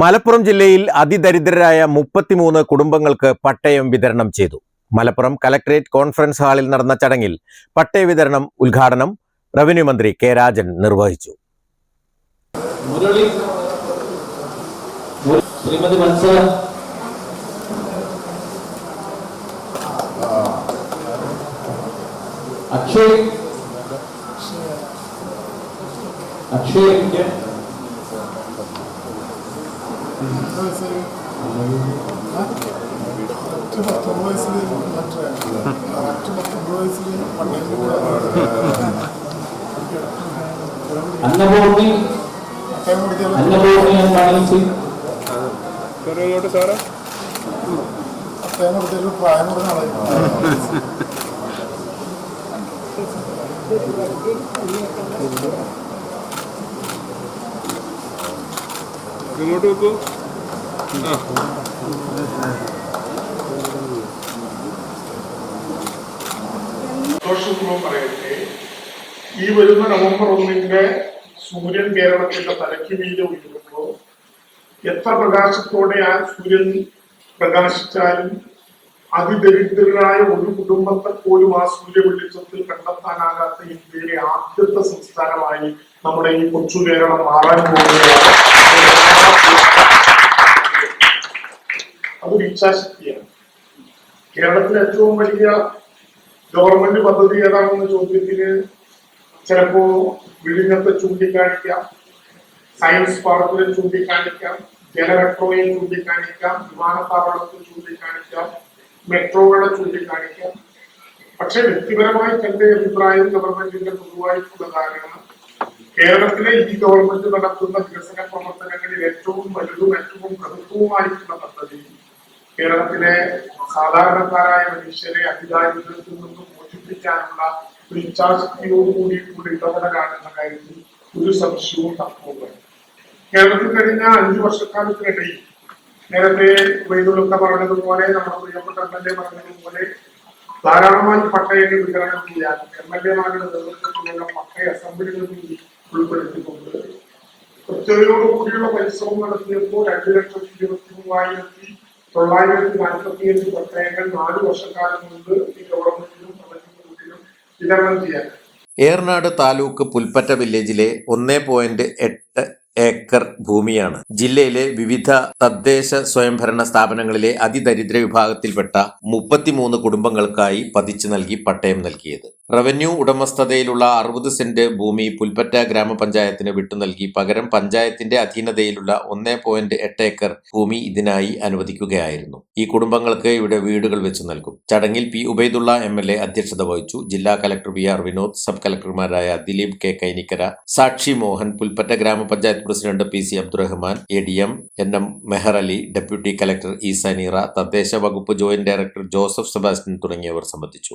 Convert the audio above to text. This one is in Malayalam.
മലപ്പുറം ജില്ലയിൽ അതിദരിദ്രരായ മുപ്പത്തിമൂന്ന് കുടുംബങ്ങൾക്ക് പട്ടയം വിതരണം ചെയ്തു. മലപ്പുറം കലക്ടറേറ്റ് കോൺഫറൻസ് ഹാളിൽ നടന്ന ചടങ്ങിൽ പട്ടയ വിതരണം ഉദ്ഘാടനം റവന്യൂ മന്ത്രി കെ രാജൻ നിർവഹിച്ചു. അക്ഷയ് അക്ഷയ് മറ്റു പത്തൊമ്പത് വയസ്സിൽ മറ്റേ മറ്റു പത്തൊമ്പത് വയസ്സിൽ അന്നപൂർണി അന്നപൂർണി പ്രായം കുറഞ്ഞ ആളായി ഇങ്ങോട്ട് വെക്കൂ. പറയട്ടെ ഈ വരുന്ന നവംബർ ഒന്നിന്റെ സൂര്യൻ കേരളത്തിന്റെ തലയ്ക്ക് മീതെ ഉയരുമ്പോൾ എത്ര പ്രകാശത്തോടെ ആ സൂര്യൻ പ്രകാശിച്ചാലും അതിദരിദ്രരായ ഒരു കുടുംബത്തെ പോലും ആ സൂര്യ വെളിച്ചത്തിൽ കണ്ടെത്താനാകാത്ത ഇന്ത്യയിലെ ആദ്യത്തെ സംസ്ഥാനമായി നമ്മുടെ ഈ കൊച്ചു കേരളം മാറാൻ പോകുകയാണ് അതൊരു ഇച്ഛാശക്തിയാണ് കേരളത്തിലെ ഏറ്റവും വലിയ ഗവൺമെന്റ് പദ്ധതി ഏതാണെന്ന ചോദ്യത്തിന് ചിലപ്പോ വിഴിഞ്ഞത്തെ ചൂണ്ടിക്കാണിക്കാം സയൻസ് പാർക്കിനെ ചൂണ്ടിക്കാണിക്കാം ജലമെട്രോയെ ചൂണ്ടിക്കാണിക്കാം വിമാനത്താവളത്തെ ചൂണ്ടിക്കാണിക്കാം മെട്രോകളെ ചൂണ്ടിക്കാണിക്കാം. പക്ഷെ വ്യക്തിപരമായി തന്റെ അഭിപ്രായം ഗവൺമെന്റിന്റെ പൊതുവായിട്ടുള്ള ധാരണ കേരളത്തിലെ ഈ ഗവൺമെന്റ് നടത്തുന്ന വികസന പ്രവർത്തനങ്ങളിൽ ഏറ്റവും വലുതും ഏറ്റവും പ്രഭുത്വവുമായിട്ടുള്ള പദ്ധതി കേരളത്തിലെ സാധാരണക്കാരായ മനുഷ്യരെ അധികാരികളിൽ നിന്നും മോചിപ്പിക്കാനുള്ള ഒരു ഇച്ഛാശക്തിയോടുകൂടി കൂടി ഇടപെടൽ ഇടപെടലാണെന്ന കാര്യത്തിൽ ഒരു സംശയവും തപ്പുകയാണ്. കേരളത്തിൽ കഴിഞ്ഞ അഞ്ചു വർഷക്കാലത്തിനിടയിൽ നേരത്തെ വൈദ്യുലൊക്കെ പറഞ്ഞതുപോലെ നമ്മുടെ പ്രിയപ്പെട്ട എം എൽ എ പറഞ്ഞതുപോലെ ധാരാളമായി പട്ടയങ്ങൾ വിതരണം ചെയ്യാൻ എം എൽ എമാരുടെ നേതൃത്വത്തിലുള്ള പട്ടയ അസംബ്ലികളിൽ കൂടി ഉൾപ്പെടുത്തിക്കൊണ്ട് കൃത്യതയോടുകൂടിയുള്ള പരിശ്രമം നടത്തിയപ്പോൾ രണ്ട് ലക്ഷത്തി ഇരുപത്തി മൂവായിരത്തി തൊള്ളായിരത്തി നാൽപ്പത്തി അഞ്ച് പട്ടയങ്ങൾ നാല് വർഷക്കാലം മുമ്പ് ഈ ഗവൺമെന്റിനും പ്രപഞ്ചത്തിനും വിതരണം ചെയ്യാൻ. ഏർനാട് താലൂക്ക് പുൽപ്പറ്റ വില്ലേജിലെ ഒന്നേ പോയിന്റ് എട്ട് ഏക്കർ ഭൂമിയാണ്. ജില്ലയിലെ വിവിധ തദ്ദേശ സ്വയംഭരണ സ്ഥാപനങ്ങളിലെ അതിദരിദ്ര വിഭാഗത്തിൽപ്പെട്ട മുപ്പത്തിമൂന്ന് കുടുംബങ്ങൾക്കായി പതിച്ചു നൽകി പട്ടയം നൽകിയത്. റവന്യൂ ഉടമസ്ഥതയിലുള്ള അറുപത് സെന്റ് ഭൂമി പുൽപ്പറ്റ ഗ്രാമപഞ്ചായത്തിന് വിട്ടു നൽകി പകരം പഞ്ചായത്തിന്റെ അധീനതയിലുള്ള ഒന്നേ പോയിന്റ് എട്ട് ഏക്കർ ഭൂമി ഇതിനായി അനുവദിക്കുകയായിരുന്നു. ഈ കുടുംബങ്ങൾക്ക് ഇവിടെ വീടുകൾ വെച്ച് നൽകും. ചടങ്ങിൽ P Ubaidulla M L A അധ്യക്ഷത വഹിച്ചു. ജില്ലാ collector V R Vinod sub കലക്ടർമാരായ Dileep K Kainikkara Sakshi Mohan Pulpatta ഗ്രാമപഞ്ചായത്ത് president P C Abdurahman A D M N M Mehar Ali deputy collector E Saneera തദ്ദേശ വകുപ്പ് ജോയിന്റ് ഡയറക്ടർ ജോസഫ് സെബാസ്റ്റ്യൻ തുടങ്ങിയവർ സംബന്ധിച്ചു.